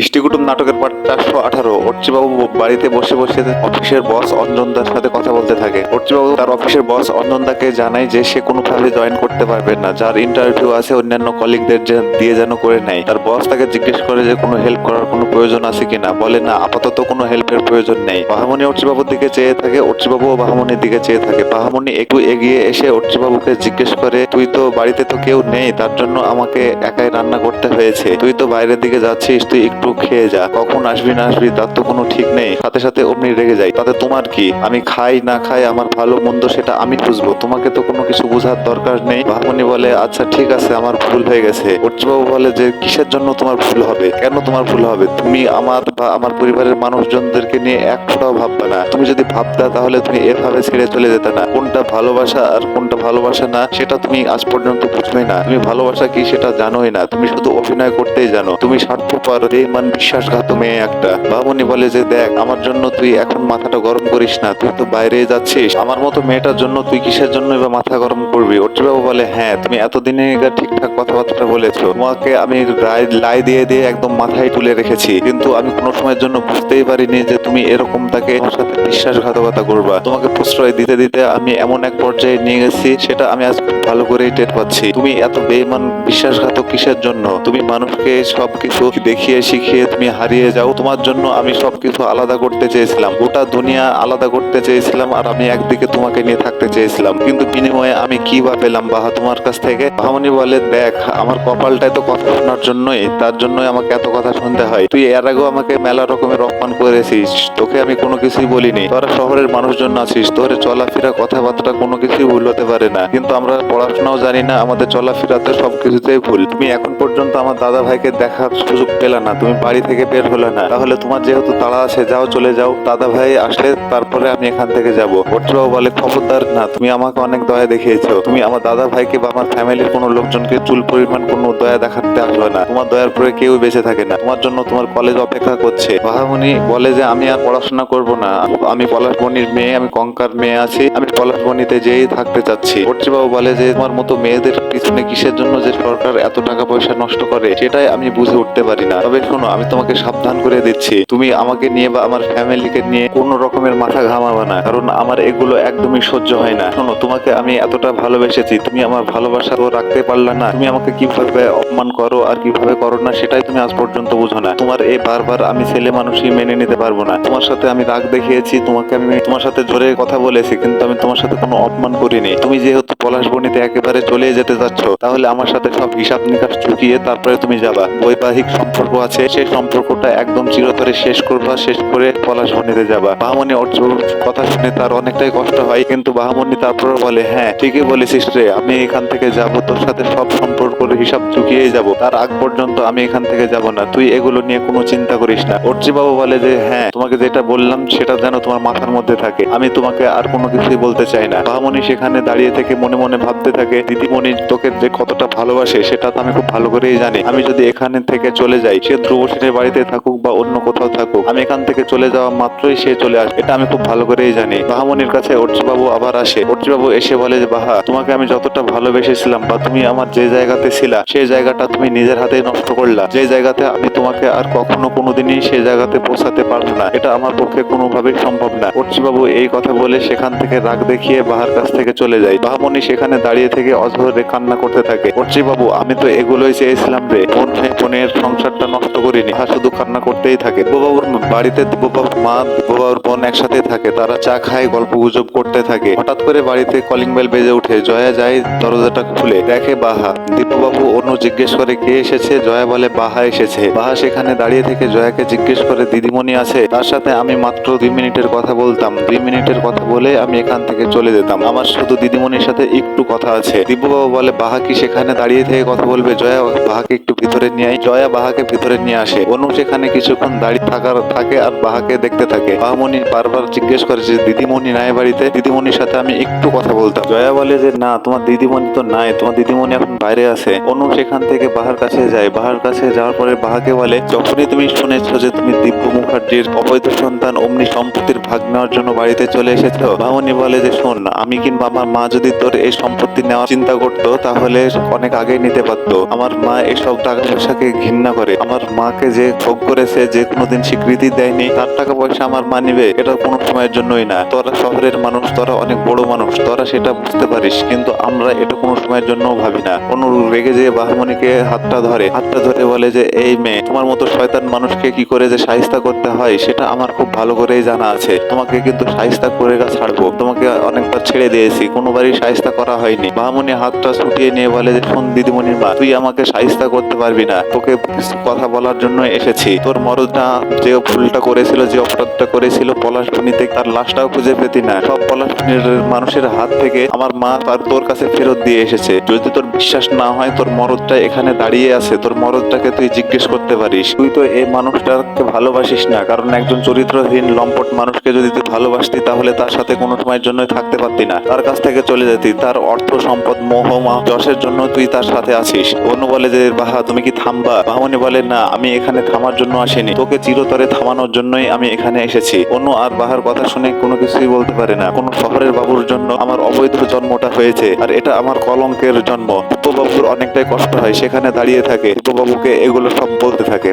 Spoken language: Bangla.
ইষ্টিকুটুম নাটকের পার্ট চারশো আঠারো। অর্চিবাবু বাড়িতে বসে বসে অফিসের বস অঞ্জনদার সাথে কথা বলতে থাকে। অর্চিবাবু তার অফিসের বস অঞ্জনদাকে জানায় যে সে কোনোভাবে জয়েন করতে পারবে না। যার ইন্টারভিউ আছে অন্যান্য কলিগদের দিয়ে যেন করে নেয়। তার বস তাকে জিজ্ঞেস করে যে কোনো হেল্প করার কোনো প্রয়োজন আছে কিনা? বলে, না, আপাতত কোনো হেল্পের প্রয়োজন নেই। বাহামণি অর্চিবাবুর দিকে চেয়ে থাকে, অর্চিবাবু ও বাহামণির দিকে চেয়ে থাকে। বাহামণি একটু এগিয়ে এসে অর্চিবাবুকে জিজ্ঞেস করে, তুই তো বাড়িতে তো কেউ নেই, তার জন্য আমাকে একাই রান্না করতে হয়েছে। তুই তো বাইরের দিকে যাচ্ছিস, তুই একটু খেয়ে যা, কখন আসবি না আসবি তার তো কোনো ঠিক নেই। সাথে সাথে অমনি রেগে যাই। তাতে তোমার কি? আমি খাই না খাই আমার ভালো মন্দ সেটা আমি বুঝব। তোমাকে তো কোনো কিছু বোঝার দরকার নেই। ভাবনি বলে আচ্ছা ঠিক আছে, আমার ভুল হয়ে গেছে। অর্চিবাবু বলে, যে কিসের জন্য তোমার ভুল হবে? কেন তোমার ভুল হবে? তুমি আমার বা আমার পরিবারের মানুষজনদেরকে নিয়ে এক ফোঁটাও ভাববে না। তুমি যদি ভাবতা তাহলে তুমি এভাবে ছেড়ে চলে যেতে না। কোনটা ভালোবাসা আর কোনটা ভালোবাসা না, সেটা তুমি আজ পর্যন্ত বুঝবে না। তুমি ভালোবাসা কি সেটা জানোই না। তুমি শুধু অভিনয় করতেই জানো। তুমি স্বার্থপর বেমান বিশ্বাসঘাত মেয়ে একটা বাবুনি বলে যে, দেখ, আমার জন্য তুই এখন মাথাটা গরম করিস না, তুই তো বাইরে যাচ্ছিস। আমার মতো মেয়েটার জন্য তুই কিসের জন্য এবার মাথা গরম করবি? অর্চিবাবু বলে হ্যাঁ তুমি এতদিনে ঠিকঠাক কথাবার্তা বলেছ। তোমাকে আমি লাই দিয়ে দিয়ে একদম মাথায় তুলে রেখেছি। কিন্তু আমি কোনো সময়ের জন্য বুঝতেই পারিনি যে তুমি এরকম তাকে সাথে বিশ্বাসঘাতকতা করবা। তোমাকে প্রশ্রয় দিতে দিতে আমি এমন এক পর্যায়ে নিয়ে গেছি, সেটা আমি আজ ভালো করেই টের পাচ্ছি। তুমি এত বেমান বিশ্বাসঘাতক কিসের জন্য? তুমি মানুষকে সবকিছু দেখিয়ে শিখিয়ে তুমি হারিয়ে যাও, তোমার জন্য আমি সবকিছু আলাদা করতে চেয়েছিলাম। গোটা দুনিয়া আলাদা করতে চেয়েছিলাম আর আমি একদিকে তোমাকে নিয়ে থাকতে চেয়েছিলাম। কিন্তু বিনিময়ে আমি কি বা পেলাম বাহা তোমার কাছ থেকে? বাহামনি বলে, দেখ, আমার কপালটাই তো কথা শোনার জন্যই, তার জন্যই আমাকে এত কথা শুনতে হয়। তুই এর আগেও আমাকে মেলা রকমের অপমান করেছিস। তোকে আমি কোনো কিছুই বলিনি। তোরা শহরের মানুষজন আছিস, তোর চলাফেরা কথাবার্তা কোনো কিছুই ভুল হতে পারে না। কিন্তু আমরা পড়াশোনাও জানি না, আমাদের চলাফেরাতে সবকিছুতেই ভুল। তুমি এখন পর্যন্ত আমার দাদা ভাইকে দেখার সুযোগ পেলা না। তুমি বাড়ি থেকে বের হলে না। তাহলে তোমার যেহেতু তাড়া আছে, যাও চলে যাও। দাদা ভাই আসলে তারপরে আমি এখান থেকে যাব। অর্চবাবু বলে, খবরদার না, তুমি আমাকে অনেক দয়া দেখিয়েছো। তুমি আমার দাদা ভাইকে বা আমার ফ্যামিলির কোনো লোকজনকে চুল পরিমাণ কোনো দয়া দেখাতে আসবে না। তোমার দয়ার পরে কেউ বেঁচে থাকে না। তোমার জন্য তোমার কলেজ অপেক্ষা করছে। বাহামণি বলে যে, আমি আর পড়াশোনা করব না। আমি পলাশবনির মেয়ে, আমি কঙ্কার মেয়ে আছি। আমি পলাশবনিতে যেই থাকতে চাচ্ছি। অর্চিবাবু বলে যে, তোমার মতো মেয়েদের পিছনে কিসের জন্য যে সরকার এত টাকা পয়সা নষ্ট করে, সেটাই আমি বুঝে উঠতে পারি না। তবে শোনো, আমি তোমাকে সাবধান করে দিচ্ছি। তুমি আমাকে নিয়ে বা আমার ফ্যামিলিকে নিয়ে কোনো রকমের মাথা ঘামাবে না, কারণ আমার এগুলো একদমই সহ্য হয় না। শোনো, তোমাকে আমি এতটা ভালোবেসেছি, তুমি আমার ভালোবাসা রাখতে পারলে না। তুমি আমাকে কীভাবে অপমান করো আর কীভাবে করো না, সেটাই তুমি আজ পর্যন্ত বুঝো না। তোমার এই বারবার আমি ছেলে মানুষই মেনে নিতে পারব না। তোমার সাথে আমি রাগ দেখিয়েছি, তোমাকে আমি তোমার সাথে জোরে কথা বলেছি, কিন্তু আমি তোমার সাথে কোনো অপমান করিনি। তুমি যেহেতু পলাশবনিতে একেবারে চলে যেতে যাচ্ছ তাহলে আমার সাথে সব হিসাব নিকাশ চুকিয়ে তারপরে তুমি যাবা। বৈবাহিক সম্পর্ক আছে, সেই সম্পর্কটা একদম চিরতরে শেষ করবা, শেষ করে পলাশবনিতে যাবা। বাহামণি অর্জুন কথা শুনে তার অনেকটাই কষ্ট হয়, কিন্তু বাহামণি তারপর বলে হ্যাঁ ঠিকই বলেছিস রে, আমি এখান থেকে যাব, তোর সাথে সব সম্পর্কের হিসাব চুকিয়ে যাব। তার আগ পর্যন্ত আমি এখান থেকে যাব না, তুই এগুলো নিয়ে কোনো চিন্তা করিস না। অর্জি বাবু বলে যে হ্যাঁ তোমাকে যেটা বললাম, সেটা যেন তোমার মাথার মধ্যে থাকে। আমি তোমাকে আর কোনো কিছুই বলতে চাই না। বাহামণি সেখানে দাঁড়িয়ে থেকে মনে মনে মনে ভাবতে থাকে, দিদিমণি তোকে যে কতটা ভালোবাসে সেটা তো আমি খুব ভালো করেই জানি। আমি যদি এখানে থেকে চলে যাই, সে ধ্রুব সেনের বাড়িতে থাকুক বা অন্য কোথাও থাকুক, আমি এখান থেকে চলে যাওয়া মাত্রই সে চলে আসবে, এটা আমি খুব ভালো করেই জানি। বাহামণির কাছে অর্জিবাবু আবার আসে। অর্জিবাবু এসে বলে যে, বাহা, তোমাকে আমি যতটা ভালোবেসেছিলাম বা তুমি আমার যে জায়গাতে ছিলা সেই জায়গাটা তুমি নিজের হাতে নষ্ট করলা। যে জায়গাতে আমি তোমাকে আর কখনো কোনোদিনই সেই জায়গাতে পৌঁছাতে পারব না, এটা আমার পক্ষে কোনোভাবেই সম্ভব না। অর্চিবাবু এই কথা বলে সেখান থেকে রাগ দেখিয়ে বাহার কাছ থেকে চলে যায়। বাহামণি সেখানে দাঁড়িয়ে থেকে অঝরে কান্না করতে থাকে। অর্চিবাবু আমি তো এগুলোই চেয়েছিলাম রে। বোন বোনের সংসারটা নষ্ট করিনি, আর শুধু কান্না করতেই থাকে। দিব্যবাবুর বাড়িতে দিব্যবাবুর মা দিব্যবাবুর বোন একসাথে থাকে। তারা চা খায়, গল্প গুজব করতে থাকে। হঠাৎ করে বাড়িতে কলিং বেল বেজে উঠে জয়া যায় দরজাটা খুলে। দেখে বাহা। দিব্যবাবু অনু জিজ্ঞেস করে, কে এসেছে? জয়া বলে, বাহা এসেছে। বাহা সেখানে দাঁড়িয়ে থেকে জয়াকে জিজ্ঞেস করে, দিদিমণি আছে? তার সাথে আমি মাত্র দুই মিনিটের কথা বলতাম। দুই মিনিটের কথা বলে আমি এখান থেকে চলে যেতাম। আমার শুধু দিদিমণির সাথে একটু কথা আছে। দিব্যবাবু বলে, বাহা কি সেখানে দাঁড়িয়ে থেকে কথা বলবে? জয়া, বাহাকে একটু ভিতরে নিয়ে আয়। জয়া বাহাকে ভিতরে নিয়ে আসে। অনু সেখানে কিছুক্ষণ দাঁড়িয়ে থাকার, থাকে আর বাহাকে দেখতে থাকে। বাহামণি বারবার জিজ্ঞেস করে যে, দিদিমণি নাই বাড়িতে? দিদিমণির সাথে আমি একটু কথা বলতাম। জয়া বলে যে, না, তোমার দিদিমণি তো নাই। তোমার দিদিমণি এখন বাইরে আছে। অনু সেখান থেকে বাহার কাছে যায়। বাহার কাছে যাওয়ার পরে বাহাকে বলে, যখনই তুমি শুনেছো যে তুমি দিব্য মুখার্জির অবৈধ সন্তান অমনি সম্পত্তির ভাগ নেওয়ার জন্য বাড়িতে চলে এসেছ? বামনি বলে যে, শোন, আমি কিংবা আমার মা যদি তোর এই সম্পত্তি নেওয়ার চিন্তা করতো, তাহলে অনেক আগে নিতে পারতো। আমার মা এসব টাকা পয়সাকে ঘৃণা করে। আমার মাকে যে ভোগ করেছে, যে কোনোদিন স্বীকৃতি দেয়নি, তার টাকা পয়সা আমার মা নিবে, এটা কোনো সময়ের জন্যই না। তোরা শহরের মানুষ, তোরা অনেক বড় মানুষ, তোরা সেটা বুঝতে পারিস, কিন্তু আমরা এটা কোনো সময়ের জন্য ভাবি না। কোনো রেগে যে বাহমণিকে হাতটা ধরে। হাতটা ধরে বলে যে, এই মেয়ে, তোমার মতো শয়তান মানুষকে কি করে যে সাহিস্তা করতে হয়, সেটা আমার খুব ভালো করেই জানা আছে। তোমাকে কিন্তু সাহিস্তা করে ছাড়বো। তোমাকে অনেকবার ছেড়ে দিয়েছি। কোনোবারই সাহিস্তা করা হয়নি। বাহমণি হাতটা ছুটিয়ে নিয়ে বলে যে, শোন দিদিমণির মা, তুই আমাকে সাহিস্তা করতে পারবি না। তোকে কথা বলার জন্য এসেছি। তোর মরদটা যে ভুলটা করেছিল, যে অপরাধটা করেছিল পলাশবনিতে তার লাশটাও খুঁজে পেতি না। সব পলাশবনির মানুষের হাত থেকে আমার মা তার, তোর কাছে ফেরত দিয়ে এসেছে। যদি তোর বিশ্বাস না হয়, তোর মরদটা এখানে দাঁড়িয়ে আছে। তোর মরদটাকে তুই জিজ্ঞেস করতে পারিস। তুই তো এই মানুষটাকে ভালোবাসিস না। কারণ একজন চরিত্রহীন, লম্পট মানুষকে যদি তুই ভালোবাসতি, তাহলে তার সাথে কোনো সময়ের জন্য থাকতে পারতি না। তার কাছ থেকে চলে যেতি। তার অর্থ সম্পদ মোহ, মা, যশের জন্য তুই তার সাথে আছিস। অন্য বলে যে, বাহা, তুমি কি থামবা? বাহমনি বলে, না, আমি এখানে থামার জন্য আসিনি। তোকে চিরতরে থামানোর জন্যই আমি এখানে এসেছি। অন্য আর বাহার কথা শুনে কোনো কিছুই বলতে পারে না। কোনো শহরের বাবুর জন্য আমার অবৈধ জন্মটা হয়েছে, আর এটা আমার কলঙ্কের জন্ম। উপবাবুর অনেকটাই কষ্ট হয়, সেখানে দাঁড়িয়ে থাকে। উপবাবুকে এগুলো সব বলতে থাকে।